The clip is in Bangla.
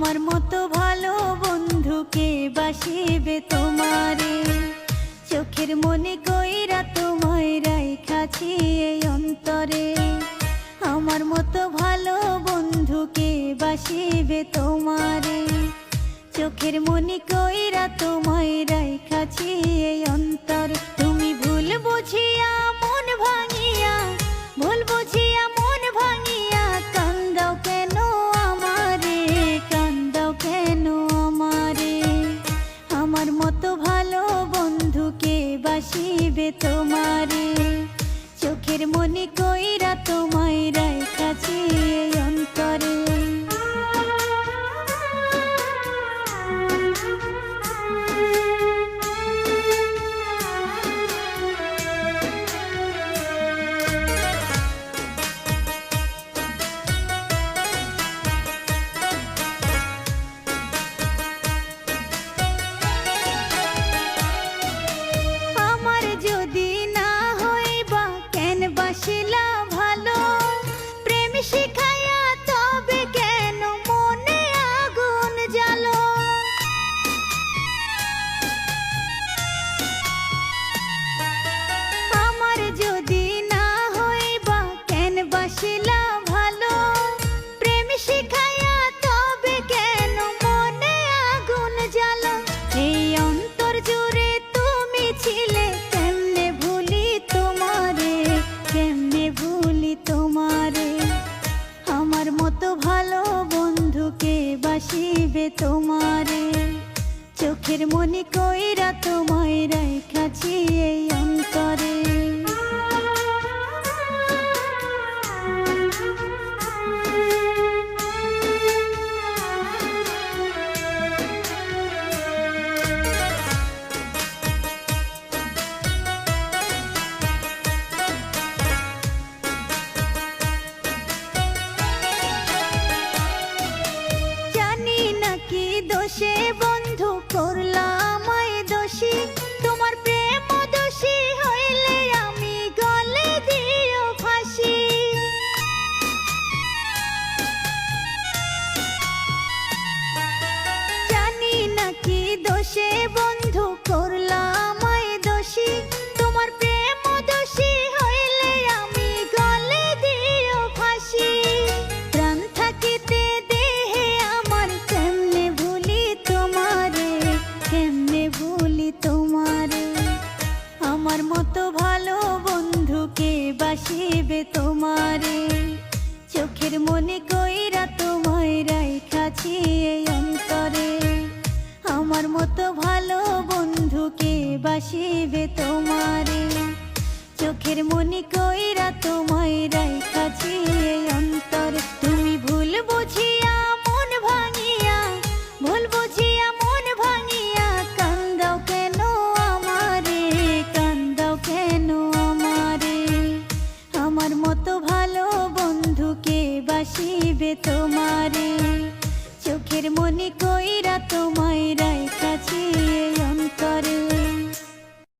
আমার মতো ভালো বন্ধুকে বাসিবে তোমারে। চোখের মনে কইরা তোমায় রাইখাছি এই অন্তরে। আমার মতো ভালো বন্ধুকে বাসিবে তোমারে। চোখের মনে কইরা তোমায় রাইখাছি এই অন্তরে। তুমি ভুল বুঝিয়া মনে কইরা তোমায় she. তোমারে। চোখের মনে কইরা তোমায় রাইখাছি এই অন্তরে। দেবে তোমারে। চোখের মনে কইরা তোমায় রাইখাছি এই অন্তরে। আমার মতো ভালো বন্ধুকে বাসিবে তোমারে। চোখের মনে কইরা তোমায় রাইখাছি চোখের মনে কইরা তোমায় রায় কাছে অন্তরে।